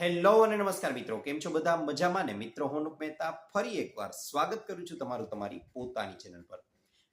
Hello અને નમસ્કાર મિત્રો, કેમ છો બધા? મજામાં ને? મિત્રો, હું મહેતા ફરી એકવાર સ્વાગત કરું છું તમારું તમારી પોતાની ચેનલ પર.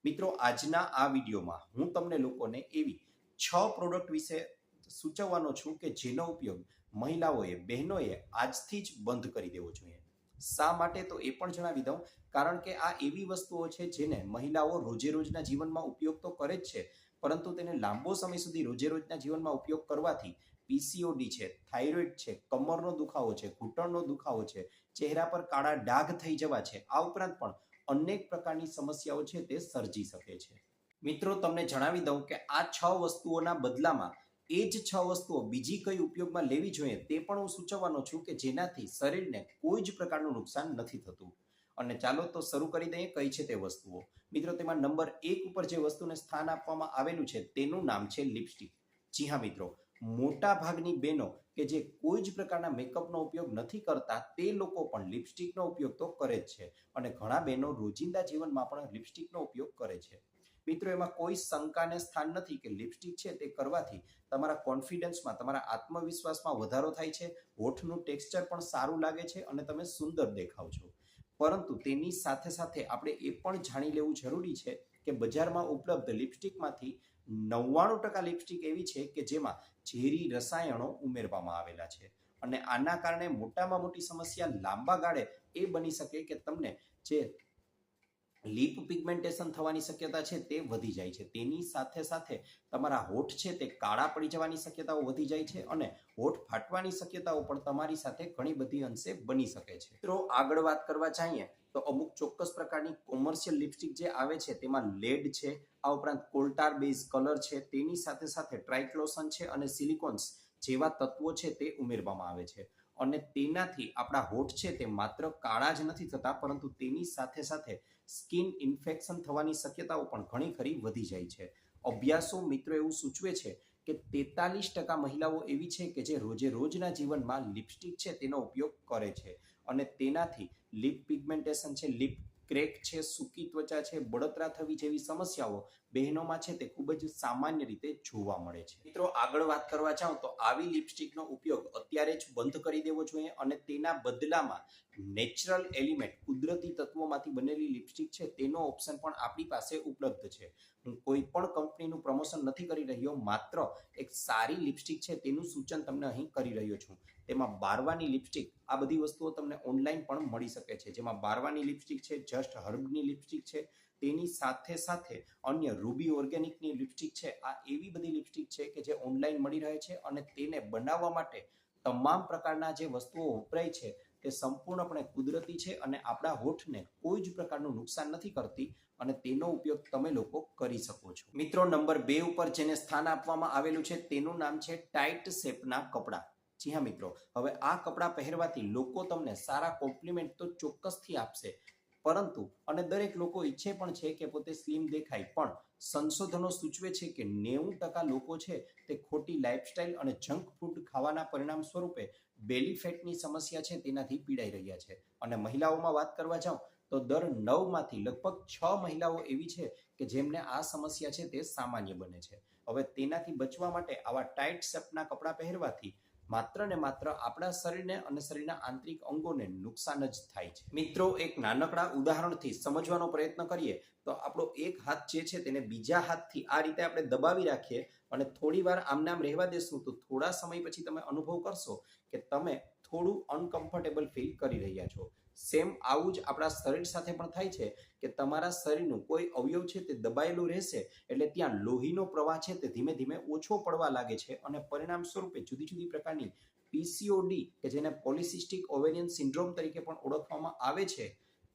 મિત્રો, આજના આ વિડીયોમાં હું તમને લોકોને એવી છ પ્રોડક્ટ વિશે સૂચવવાનો છું કે જેનો ઉપયોગ મહિલાઓએ, બહેનોએ આજથી જ બંધ કરી દેવો જોઈએ. શા માટે તો એ પણ જણાવી દઉં, કારણ કે આ એવી વસ્તુઓ છે જેને મહિલાઓ રોજે રોજના જીવનમાં ઉપયોગ તો કરે જ છે, પરંતુ તેને લાંબો સમય સુધી રોજે રોજના જીવનમાં ઉપયોગ કરવાથી પીસીઓડી છે, થાઇરોઇડ છે, કમરનો દુખાવો છે, ઘૂંટણનો દુખાવો છે, ચહેરા પર કાળા ડાઘ થઈ જવા છે, આ ઉપરાંત પણ અનેક પ્રકારની સમસ્યાઓ છે તે સર્જી શકે છે. મિત્રો, તમને જણાવી દઉં કે આ છ વસ્તુઓના બદલામાં એ જ છ વસ્તુઓ બીજી કઈ ઉપયોગમાં લેવી જોઈએ તે પણ હું સૂચવવાનો છું કે જેનાથી શરીરને કોઈ જ પ્રકારનું નુકસાન નથી થતું. અને ચાલો તો શરૂ કરી દઈએ કઈ છે તે વસ્તુઓ. મિત્રો, તેમાં નંબર એક ઉપર જે વસ્તુને સ્થાન આપવામાં આવેલું છે તેનું નામ છે લિપસ્ટિક. જી હા, મિત્રો. મોટા ભાગની બહેનો કે જે કોઈ જ પ્રકારના મેકઅપનો ઉપયોગ નથી કરતા, તે લોકો પણ લિપસ્ટિકનો ઉપયોગ તો કરે જ છે. અને ઘણા બહેનો રોજિંદા જીવનમાં પણ લિપસ્ટિકનો ઉપયોગ કરે છે. મિત્રો, એમાં કોઈ શંકાને સ્થાન નથી કે લિપસ્ટિક છે તે કરવાથી તમારા કોન્ફિડન્સમાં, તમારા આત્મવિશ્વાસમાં વધારો થાય છે, હોઠનું ટેક્સચર પણ સારું લાગે છે અને તમે સુંદર દેખાવ છો. પરંતુ તેની સાથે સાથે આપણે એ પણ જાણી લેવું જરૂરી છે કે બજારમાં ઉપલબ્ધ લિપસ્ટિકમાંથી નવ્વાણું ટકા લિપસ્ટિક એવી છે કે જેમાં ઝેરી રસાયણો ઉમેરવામાં આવેલા છે. અને આના કારણે મોટામાં મોટી સમસ્યા લાંબા ગાળે એ બની શકે કે તમને જે લીપ પિગમેન્ટેશન થવાની શક્યતા છે તે વધી જાય છે. તેની સાથે સાથે તમારા હોઠ છે તે કાળા પડી જવાની શક્યતાઓ વધી જાય છે અને હોઠ ફાટવાની શક્યતાઓ પણ તમારી સાથે ઘણી બધી અંશે બની શકે છે. મિત્રો, આગળ વાત કરવા ચાહીએ તો અમુક ચોક્કસ પ્રકારની કોમર્શિયલ લિપસ્ટિક જે આવે છે તેમાં લેડ છે, આ ઉપરાંત કોલ્ટાર બેઝ કલર છે, તેની સાથે સાથે ટ્રાઇક્લોસન છે અને સિલિકોન્સ જેવા તત્વો છે તે ઉમેરવામાં આવે છે. અને તેનાથી આપણા હોઠ છે તે માત્ર કાળા જ નથી થતા, પરંતુ તેની સાથે સાથે સ્કિન ઇન્ફેક્શન થવાની શક્યતાઓ પણ ઘણી ખરી વધી જાય છે. અભ્યાસો મિત્રો એવું સૂચવે છે કે તેતાલીસ ટકા મહિલાઓ એવી છે કે જે રોજે રોજના જીવનમાં લિપસ્ટિક છે તેનો ઉપયોગ કરે છે અને તેનાથી લિપ પિગમેન્ટેશન છે, લિપ ક્રેક છે, સૂકી ત્વચા છે, બળતરા થવી જેવી સમસ્યાઓ બહેનોમાં છે તે ખૂબ જ સામાન્ય રીતે જોવા મળે છે. મિત્રો, આગળ વાત કરવા જાઉં તો આવી લિપસ્ટિકનો ઉપયોગ અત્યારે જ બંધ કરી દેવો જોઈએ અને તેના બદલામાં નેચરલ એલિમેન્ટ, કુદરતી તત્વોમાંથી બનેલી લિપસ્ટિક છે તેનો ઓપ્શન પણ આપણી પાસે ઉપલબ્ધ છે. હું કોઈ પણ કંપનીનું પ્રમોશન નથી કરી રહ્યો, માત્ર એક સારી લિપસ્ટિક છે તેનું સૂચન તમને અહીં કરી રહ્યો છું. તેમાં બારવાની લિપસ્ટિક, આ બધી વસ્તુઓ તમને ઓનલાઈન પણ મળી શકે છે. જેમાં બારવાની લિપસ્ટિક છે, જસ્ટ હર્બની લિપસ્ટિક છે તેની સાથે સાથે અન્ય રૂબી ઓર્ગેનિકની લિપસ્ટિક છે. આ એવી બધી લિપસ્ટિક છે કે જે ઓનલાઈન મળી રહે છે અને તેને બનાવવા માટે તમામ પ્રકારના જે વસ્તુઓ વપરાય છે તે સંપૂર્ણપણે કુદરતી છે અને આપણા હોઠને કોઈ જ પ્રકારનું નુકસાન નથી કરતી અને તેનો ઉપયોગ તમે લોકો કરી શકો છો. મિત્રો, નંબર બે ઉપર જેને સ્થાન આપવામાં આવેલું છે તેનું નામ છે ટાઈટ શેપના કપડાં. જી હા મિત્રો, હવે આ કપડાં પહેરવાથી લોકો તમને સારા કોમ્પ્લિમેન્ટ તો ચોક્કસથી આપશે. પરંતુ અને દરેક લોકો ઈચ્છે પણ છે કે પોતે સ્લિમ દેખાય, પણ સંશોધનો સૂચવે છે કે નેવું ટકા લોકો છે તે ખોટી લાઇફસ્ટાઇલ અને જંક ફૂડ ખાવાના પરિણામ સ્વરૂપે બેલી ફેટની સમસ્યા છે તેનાથી પીડાઈ રહ્યા છે. અને મહિલાઓમાં વાત કરવા જાઉં, તો દર નવમાંથી લગભગ છ મહિલાઓ એવી છે કે જેમને આ સમસ્યા છે તે સામાન્ય બને છે. હવે તેનાથી બચવા માટે આવા ટાઈટ શેપના કપડાં પહેરવાથી માત્ર ને માત્ર આપણા શરીરને અને શરીરના આંતરિક અંગોને નુકસાન જ થાય છે. મિત્રો, એક નાનકડા ઉદાહરણથી સમજવાનો પ્રયત્ન કરીએ તો આપણો એક હાથ જે છે તેને બીજા હાથથી આ રીતે આપણે દબાવી રાખીએ અને થોડી વાર આમને આમ રહેવા દેશું તો થોડા સમય પછી તમે અનુભવ કરશો કે તમે થોડું અનકમ્ફર્ટેબલ ફીલ કરી રહ્યા છો. સેમ આવું જ આપણા શરીર સાથે પણ થાય છે કે તમારા શરીરનું કોઈ અવયવ છે તે દબાયેલું રહેશે એટલે ત્યાં લોહીનો પ્રવાહ છે તે ધીમે ધીમે ઓછો પડવા લાગે છે અને પરિણામ સ્વરૂપે જુદી જુદી પ્રકારની પીસીઓડી કે જેને પોલિસિસ્ટિક ઓવેરિયન સિન્ડ્રોમ તરીકે પણ ઓળખવામાં આવે છે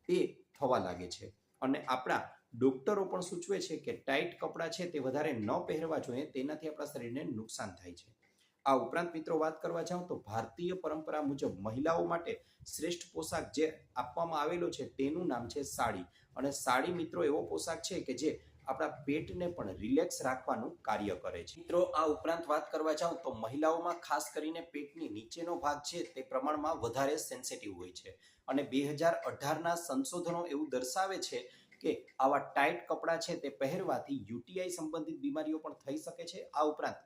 તે થવા લાગે છે. અને આપણા ડોક્ટરો પણ સૂચવે છે કે ટાઈટ કપડાં છે તે વધારે ન પહેરવા જોઈએ, તેનાથી આપણા શરીરને નુકસાન થાય છે. આ ઉપરાંત મિત્રો વાત કરવા જાઉં તો ભારતીય પરંપરા મુજબ મહિલાઓ માટે શ્રેષ્ઠ પોશાક જે આપવામાં આવેલો છે તેનું નામ છે સાડી. અને સાડી મિત્રો એવો પોશાક છે કે જે આપણા પેટને પણ રિલેક્સ રાખવાનું કાર્ય કરે છે. મિત્રો આ ઉપરાંત વાત કરવા જાઉં તો મહિલાઓમાં ખાસ કરીને પેટની નીચેનો ભાગ છે તે પ્રમાણમાં વધારે સેન્સિટિવ હોય છે. અને બે હજાર અઢારના સંશોધનો એવું દર્શાવે છે કે આવા ટાઈટ કપડાં છે તે પહેરવાથી યુટીઆઈ સંબંધિત બીમારીઓ પણ થઈ શકે છે. આ ઉપરાંત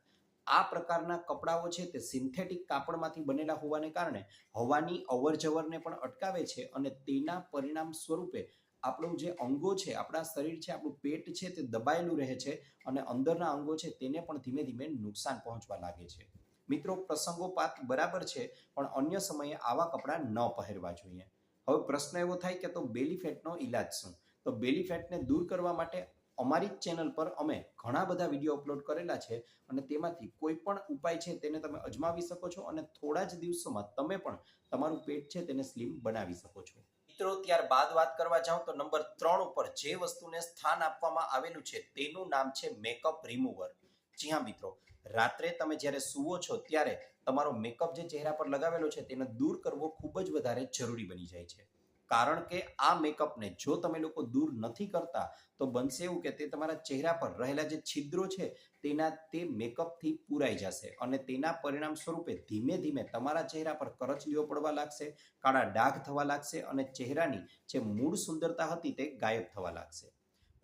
આ પ્રકારના કપડાઓ છે તે સિન્થેટિક કાપડમાંથી બનેલા હોવાને કારણે હવાની અવરજવરને પણ અટકાવે છે અને તેના પરિણામ સ્વરૂપે આપણું જે અંગો છે, આપણા શરીર છે, આપણું પેટ છે તે દબાયેલું રહે છે અને અંદરના અંગો છે તેને પણ ધીમે ધીમે નુકસાન પહોંચવા લાગે છે. મિત્રો, પ્રસંગોપાત બરાબર છે, પણ અન્ય સમયે આવા કપડાં ન પહેરવા જોઈએ. હવે પ્રશ્ન એવો થાય કે તો બેલી ફેટનો ઈલાજ શું? તો બેલી ફેટને દૂર કરવા માટે અમારી જ ચેનલ પર અમે ઘણા બધા વીડિયો અપલોડ કરેલા છે અને તેમાંથી કોઈ પણ ઉપાય છે તેને તમે અજમાવી શકો છો અને થોડા જ દિવસોમાં તમે પણ તમારું પેટ છે તેને સ્લિમ બનાવી શકો છો. મિત્રો, ત્યારબાદ વાત કરવા જાઉં તો નંબર ત્રણ ઉપર જે વસ્તુને સ્થાન આપવામાં આવેલું છે તેનું નામ છે મેકઅપ રિમૂવર જી હા, મિત્રો. રાત્રે તમે જ્યારે સુવો છો ત્યારે તમારો મેકઅપ જે ચહેરા પર લગાવેલો છે તેને દૂર કરવો ખૂબ જ વધારે જરૂરી બની જાય છે. કારણ કે આ મેકઅપને જો તમે લોકો દૂર નથી કરતા, તો બનશે એવું કે તે તમારા ચહેરા પર રહેલા જે છિદ્રો છે, તેના તે મેકઅપથી પૂરાઈ જશે અને તેના પરિણામ સ્વરૂપે ધીમે ધીમે તમારા ચહેરા પર કરચલીઓ પડવા લાગશે, કાળા ડાઘ થવા લાગશે અને ચહેરાની જે મૂળ સુંદરતા હતી તે ગાયબ થવા લાગશે.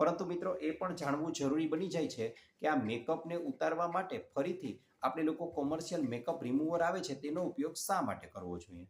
પરંતુ મિત્રો, એ પણ જાણવું જરૂરી બની જાય છે કે આ મેકઅપને ઉતારવા માટે ફરીથી આપણે લોકો કોમર્શિયલ મેકઅપ રિમૂવર આવે છે, તેનો ઉપયોગ શા માટે કરવો જોઈએ?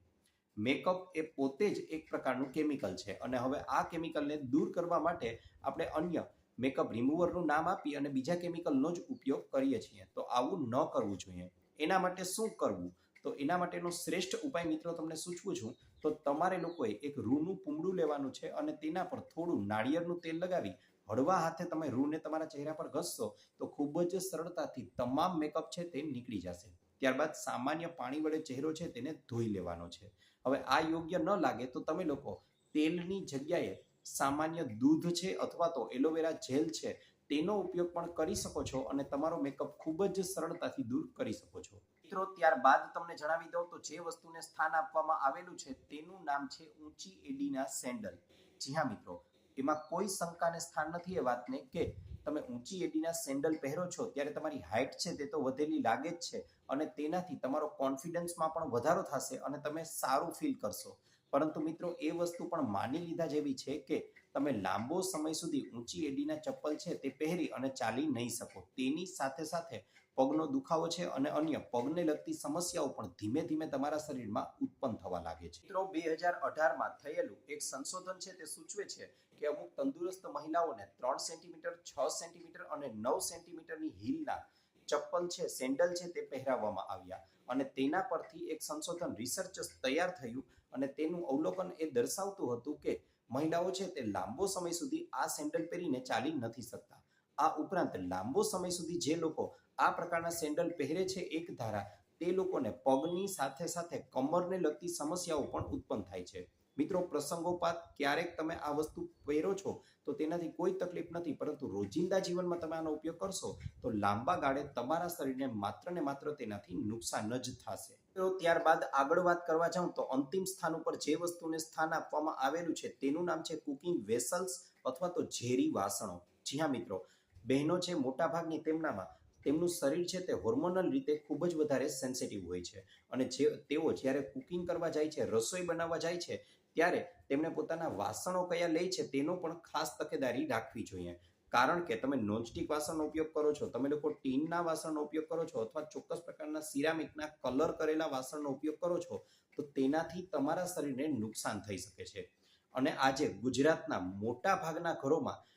મેકઅપ એ પોતે જ એક પ્રકારનું કેમિકલ છે. અને હવે આ કેમિકલને દૂર કરવા માટે આપણે અન્ય મેકઅપ રિમૂવરનું નામ આપી અને બીજા કેમિકલનો જ ઉપયોગ કરીએ છીએ. તો આવું ન કરવું જોઈએ. એના માટે શું કરવું? તો એના માટેનો શ્રેષ્ઠ ઉપાય મિત્રો તમને સૂચવું છું. તો તમારે લોકોએ એક રૂનું પૂમડું લેવાનું છે અને તેના પર થોડું નાળિયેરનું તેલ લગાવી હળવા હાથે તમે રૂને તમારા ચહેરા પર ઘસશો તો ખૂબ જ સરળતાથી તમામ મેકઅપ છે તે નીકળી જશે. ત્યારબાદ સામાન્ય પાણી વડે ચહેરો છે તેને ધોઈ લેવાનો છે. હવે આ યોગ્ય ન લાગે તો તમે લોકો તેલની જગ્યાએ સામાન્ય દૂધ છે અથવા તો એલોવેરા જેલ છે તેનો ઉપયોગ પણ કરી શકો છો અને તમારો મેકઅપ ખૂબ જ સરળતાથી દૂર કરી શકો છો. મિત્રો, ત્યારબાદ તમને જણાવી દઉં તો જે વસ્તુને સ્થાન આપવામાં આવેલું છે તેનું નામ છે ઊંચી એડીના સેન્ડલ. જી હા મિત્રો, એમાં કોઈ શંકાને સ્થાન નથી એ વાતને કે તમે ઊંચી એડીના સેન્ડલ પહેરો છો, ત્યારે તમારી હાઇટ છે તે તો વધેલી લાગે જ છે અને તેનાથી તમારો કોન્ફિડન્સમાં પણ વધારો થશે અને તમે સારું ફીલ કરશો. પરંતુ મિત્રો, એ વસ્તુ પણ માની લીધા જેવી છે કે તમે લાંબો સમય સુધી ઊંચી એડીના ચપ્પલ છે તે પહેરી અને ચાલી નહીં શકો. તેની સાથે સાથે પગનો દુખાવો છે અને અન્ય પગને લગતી સમસ્યાઓ પણ ધીમે ધીમે તમારા શરીરમાં ઉત્પન્ન થવા લાગે છે. મિત્રો, બે હજાર અઢારમાં થયેલું એક સંશોધન છે તે સૂચવે છે કે અમુક તંદુરસ્ત મહિલાઓને ત્રણ સેન્ટીમીટર, છ સેન્ટીમીટર અને નવ સેન્ટીમીટરની હીલના ચપ્પલ છે, સેન્ડલ છે તે પહેરાવવામાં આવ્યા. અને તેના પરથી એક સંશોધન રિસર્ચ તૈયાર થયું અને તેનું અવલોકન એ દર્શાવતું હતું કે મહિલાઓ છે તે લાંબો સમય સુધી આ સેન્ડલ પહેરીને ચાલી નથી શકતા. આ ઉપરાંત લાંબો સમય સુધી જે લોકો આ પ્રકારના સેન્ડલ પહેરે છે એક ધારા, તે લોકોને પગની સાથે સાથે કમરને લગતી સમસ્યાઓ પણ ઉત્પન્ન થાય છે. મિત્રો, પ્રસંગોપાત ક્યારેક તમે આ વસ્તુ પહેરો છો, તો તેનાથી કોઈ તકલીફ નથી, પરંતુ રોજિંદા જીવનમાં તમે આનો ઉપયોગ કરશો, તો લાંબા ગાળે તમારા શરીરને માત્ર ને માત્ર તેનાથી નુકસાન જ થશે. તો ત્યારબાદ આગળ વાત કરવા જાઉં, તો અંતિમ સ્થાન ઉપર જે વસ્તુને સ્થાન આપવામાં આવેલું છે, તેનું નામ છે કુકિંગ વેસલ્સ અથવા તો ઝેરી વાસણો. જી હા, મિત્રો, બહેનો છે મોટાભાગની તેમનામાં, તેમનું શરીર છે તે હોર્મોનલ રીતે ખૂબ જ વધારે સેન્સિટિવ હોય છે. અને જે તેઓ જ્યારે કુકિંગ કરવા જાય છે, રસોઈ બનાવવા જાય છે ત્યારે તેમને પોતાના વાસણો કયા લે છે તેનો પણ ખાસ તકેદારી રાખવી જોઈએ. કારણ કે તમે નોનસ્ટિક વાસણનો ઉપયોગ કરો છો, તમે લોકો ટીનના વાસણનો ઉપયોગ કરો છો અથવા ચોક્કસ પ્રકારના સિરામિકના કલર કરેલા વાસણનો ઉપયોગ કરો છો, તો તેનાથી તમારા શરીરને નુકસાન થઈ શકે છે. અને આજે ગુજરાતના મોટા ભાગના ઘરોમાં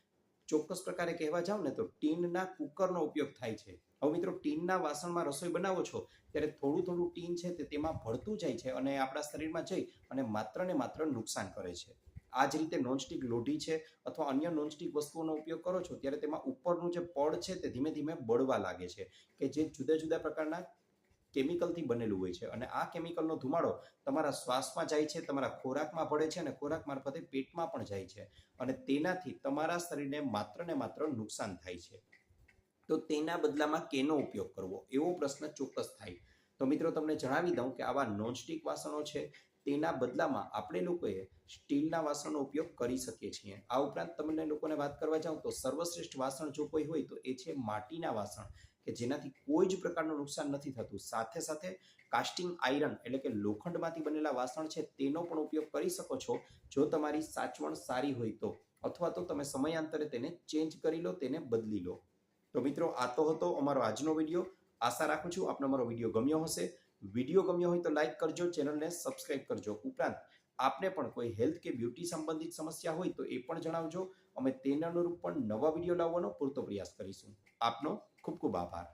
ચોક્કસ પ્રકારે કહેવા જાવ ને તો ટીનના કુકરનો ઉપયોગ થાય છે. હવે મિત્રો, ટીનના વાસણમાં રસોઈ બનાવો છો, ત્યારે થોડું થોડું ટીન છે તે તેમાં ભળતું જાય છે અને આપણા શરીરમાં જઈ અને માત્ર ને માત્ર નુકસાન કરે છે. આ જ રીતે નોનસ્ટિક લોઢી છે અથવા અન્ય નોનસ્ટિક વસ્તુઓનો ઉપયોગ કરો છો, ત્યારે તેમાં ઉપરનું જે પડ છે તે ધીમે ધીમે બળવા લાગે છે કે જે જુદા જુદા પ્રકારના કેમિકલથી બનેલું હોય છે. અને આ કેમિકલનો ધુમાડો તમારા શ્વાસમાં જાય છે, તમારા ખોરાકમાં પડે છે અને ખોરાક મારફતે પેટમાં પણ જાય છે. અને તેનાથી તમારા શરીરને માત્ર ને માત્ર નુકસાન થાય છે. તો તેના બદલામાં કેનો ઉપયોગ કરવો? એવો પ્રશ્ન ચોક્કસ થાય. તો મિત્રો, તમને જણાવી દઉં કે આવા નોનસ્ટિક વાસણો છે, તેના બદલામાં આપણે લોકોએ સ્ટીલના વાસણનો ઉપયોગ કરી શકીએ છીએ. આ ઉપરાંત તમને લોકોને વાત કરવા જાઉં તો સર્વશ્રેષ્ઠ વાસણ જો કોઈ હોય તો એ છે માટીના વાસણ. કે જેનાથી કોઈ જ પ્રકારનું નુકસાન નથી થતું. સાથે સાથે કાસ્ટિંગ આયરન એટલે કે લોખંડમાંથી બનેલા વાસણ છે તેનો પણ ઉપયોગ કરી શકો છો જો તમારી સાચવણ સારી હોય તો. અથવા તો તમે સમયાંતરે તેને ચેન્જ કરી લો, તેને બદલી લો. તો મિત્રો આ તો હતો અમારો આજનો વીડિયો આશા રાખું છું આપને અમારો વીડિયો ગમ્યો હશે. વીડિયો ગમ્યો હોય તો લાઇક કરજો, ચેનલને સબસ્ક્રાઇબ કરજો. ઉપરાંત આપને પણ કોઈ હેલ્થ કે બ્યુટી સંબંધિત સમસ્યા હોય તો એ પણ જણાવજો. અમે તેના અનુરૂપ પણ નવા વીડિયો લાવવાનો પૂરતો પ્રયાસ કરીશું. આપનો ખૂબ ખૂબ આભાર.